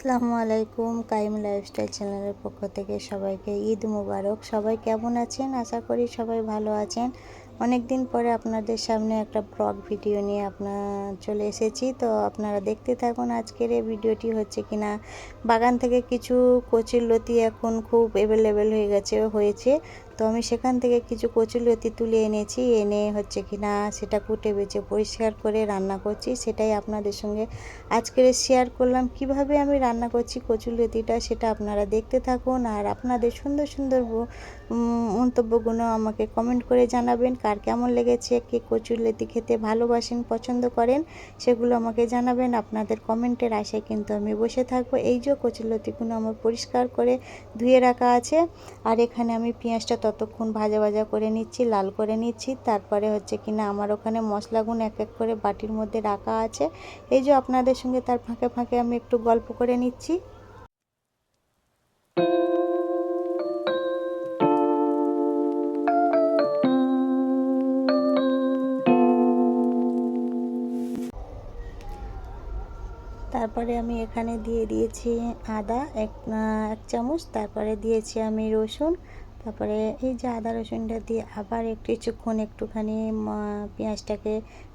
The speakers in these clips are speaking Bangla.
আসসালামু আলাইকুম, কাইম লাইফস্টাইল চ্যানেলের পক্ষ থেকে সবাইকে ঈদ মুবারক। সবাই কেমন আছেন? আশা করি সবাই ভালো আছেন। অনেক দিন পরে আপনাদের সামনে একটা ব্লগ ভিডিও নিয়ে আপনার চলে এসেছি। তো আপনারা দেখতে থাকুন আজকের এই ভিডিওটি হচ্ছে কিনা। বাগান থেকে কিছু কচির লতি এখন খুব অ্যাভেলেবেল হয়ে গেছে, হয়েছে। তো আমি সেখান থেকে কিছু কচুলতি তুলে এনেছি। এনে হচ্ছে কিনা সেটা কুটে, বেছে, পরিষ্কার করে রান্না করছি। সেটাই আপনাদের সঙ্গে আজকের শেয়ার করলাম। কীভাবে আমি রান্না করছি কচুলতিটা সেটা আপনারা দেখতে থাকুন। আর আপনাদের সুন্দর সুন্দর মন্তব্যগুলো আমাকে কমেন্ট করে জানাবেন। কার কেমন লেগেছে, কে কচুরলতি খেতে ভালোবাসেন, পছন্দ করেন, সেগুলো আমাকে জানাবেন। আপনাদের কমেন্টের আশায় কিন্তু আমি বসে থাকব। এই যে কচুরলতিগুলো আমার পরিষ্কার করে ধুয়ে রাখা আছে, আর এখানে আমি পেঁয়াজটা ততক্ষণ ভাজা ভাজা করে নিচ্ছি, লাল করে নিচ্ছি। তারপরে হচ্ছে কিনা আমার ওখানে মশলাগুলো এক এক করে বাটির মধ্যে রাখা আছে। এই যে আপনাদের সঙ্গে তার ফাঁকে ফাঁকে আমি একটু গল্প করে নিচ্ছি। তারপরে আমি এখানে দিয়ে দিয়েছি আদা এক এক চামচ তারপরে দিয়েছি আমি রসুন তারপরে এই যে আদা রসুনটা দিয়ে আবার একটু কিছুক্ষণ একটুখানি পেঁয়াজটাকে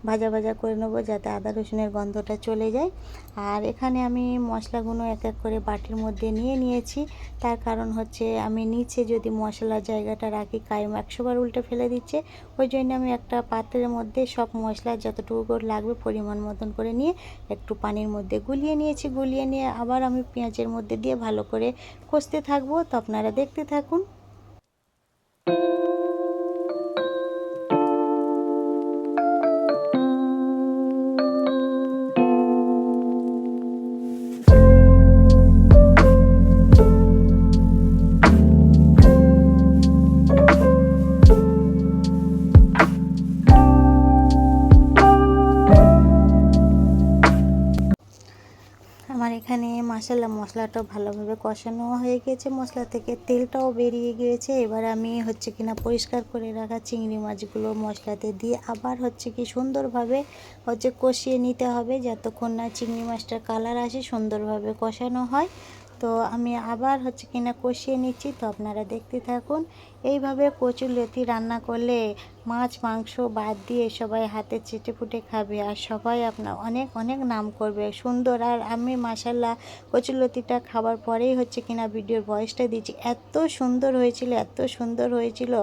ভাজা ভাজা করে নেব যাতে আদা রসুনের গন্ধটা চলে যায়। আর এখানে আমি মশলাগুলো এক এক করে বাটির মধ্যে নিয়ে নিয়েছি। তার কারণ হচ্ছে আমি নিচে যদি মশলার জায়গাটা রাখি, কায়ম একশোবার উল্টে ফেলে দিচ্ছে। ওই জন্য আমি একটা পাত্রের মধ্যে সব মশলা যতটুকু করে লাগবে পরিমাণ মতন করে নিয়ে একটু পানির মধ্যে গুলিয়ে নিয়েছি। গুলিয়ে নিয়ে আবার আমি পেঁয়াজের মধ্যে দিয়ে ভালো করে কষতে থাকব। তো আপনারা দেখতে থাকুন। আমার মাসাল্লা মশলাটা ভালোভাবে কষানো হয়ে গেছে। মশলা থেকে তেলটাও বেরিয়ে গিয়েছে। এবার আমি হচ্ছে কিনা পরিষ্কার করে রাখা চিংড়ি মাছগুলো মশলাতে দিয়ে আবার হচ্ছে কি সুন্দরভাবে হচ্ছে কষিয়ে নিতে হবে যতক্ষণ না চিংড়ি মাছটার কালার আসে সুন্দরভাবে কষানো হয়। তো আমি আবার হচ্ছে কিনা কষিয়ে নিচ্ছি। তো আপনারা দেখতে থাকুন এইভাবে কচুর লতি রান্না করলে মাছ, মাংস বাদ দিয়ে সবাই হাতে চেটে ফুটে খাবে আর সবাই আপনার অনেক অনেক নাম করবে। সুন্দর। আর আমি মাসাল্লাহ কচুরলতিটা খাবার পরেই হচ্ছে কিনা ভিডিওর বয়সটা দিচ্ছি। এত সুন্দর হয়েছিল, এত সুন্দর হয়েছিল।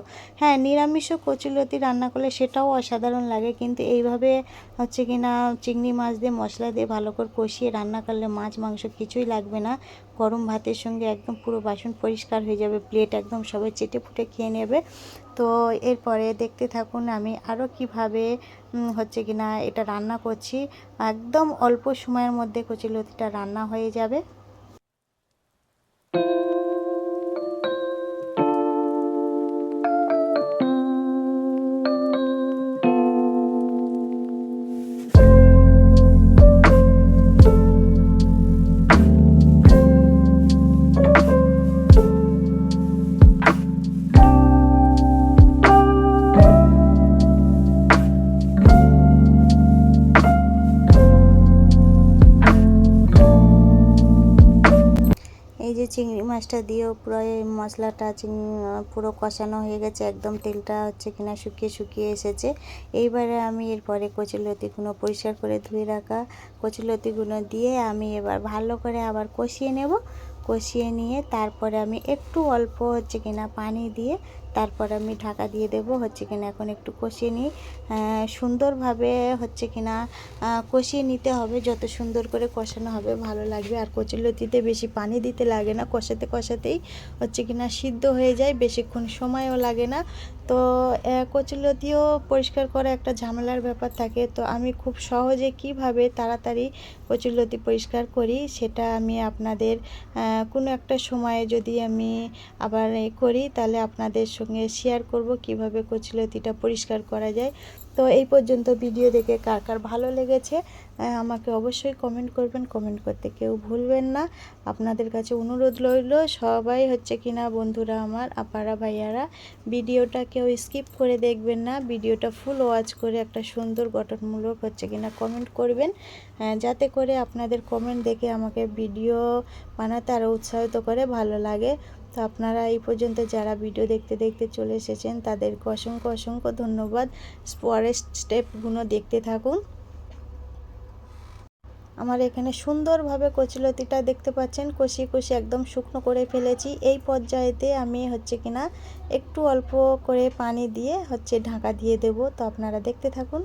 হ্যাঁ নিরামিষও কচুর লতি রান্না করলে সেটাও অসাধারণ লাগে। কিন্তু এইভাবে হচ্ছে কিনা চিংড়ি মাছ দিয়ে মশলা দিয়ে ভালো করে কষিয়ে রান্না করলে মাছ, মাংস কিছুই লাগবে না। গরম ভাতের সঙ্গে একদম পুরো বাসন পরিষ্কার হয়ে যাবে। প্লেট একদম সবাই চেটে ফুটে খেয়ে নেবে। তো এরপরে দেখতে থাকুন আমি আরও কীভাবে হচ্ছে কি না এটা রান্না করছি। একদম অল্প সময়ের মধ্যে কচি লতিটা রান্না হয়ে যাবে। চিংড়ি মাছটা দিয়েও পুরো এই মশলাটা পুরো কষানো হয়ে গেছে। একদম তেলটা হচ্ছে কিনা শুকিয়ে শুকিয়ে এসেছে। এইবারে আমি এরপরে কচুলতিগুলো পরিষ্কার করে ধুয়ে রাখা কচুলতিগুলো দিয়ে আমি এবার ভালো করে আবার কষিয়ে নেব। কষিয়ে নিয়ে তারপরে আমি একটু অল্প হচ্ছে কিনা পানি দিয়ে তারপর আমি ঢাকা দিয়ে দেব, হচ্ছে কিনা এখন একটু কষিয়ে নিই। সুন্দরভাবে হচ্ছে কিনা কষিয়ে নিতে হবে, যত সুন্দর করে কষানো হবে ভালো লাগবে। আর কচুলতিতে বেশি পানি দিতে লাগে না, কষাতে কষাতেই হচ্ছে কিনা সিদ্ধ হয়ে যায়, বেশিক্ষণ সময়ও লাগে না। তো কচুলতিও পরিষ্কার করা একটা ঝামেলার ব্যাপার থাকে। তো আমি খুব সহজে কীভাবে তাড়াতাড়ি কচুলতি পরিষ্কার করি, সেটা আমি আপনাদের কোনো একটা সময়ে যদি আমি আবার করি, তাহলে আপনাদের সঙ্গে শেয়ার করব কীভাবে কচুলতিটা পরিষ্কার করা যায়। তো এই পর্যন্ত ভিডিও দেখে কার কার ভালো লেগেছে আমাকে অবশ্যই কমেন্ট করবেন। কমেন্ট করতে কেউ ভুলবেন না। আপনাদের কাছে অনুরোধ রইল, সবাই হচ্ছে কিনা বন্ধুরা আমার, আপারা ভাইয়ারা ভিডিওটা কেউ স্কিপ করে দেখবেন না। ভিডিওটা ফুল ওয়াচ করে একটা সুন্দর গঠনমূলক হচ্ছে কিনা কমেন্ট করবেন। যাতে করে আপনাদের কমেন্ট দেখে আমাকে ভিডিও বানাতে আরও উৎসাহিত করে, ভালো লাগে। তো আপনারা এই পর্যন্ত যারা ভিডিও দেখতে দেখতে চলে এসেছেন, তাদেরকে অসংখ্য অসংখ্য ধন্যবাদ। পরের স্টেপগুলো দেখতে থাকুন। আমার এখানে সুন্দরভাবে কচুলতিটা দেখতে পাচ্ছেন, কষিয়ে কষিয়ে একদম শুকনো করে ফেলেছি। এই পর্যায়েতে আমি হচ্ছে কিনা একটু অল্প করে পানি দিয়ে হচ্ছে ঢাকা দিয়ে দেব। তো আপনারা দেখতে থাকুন।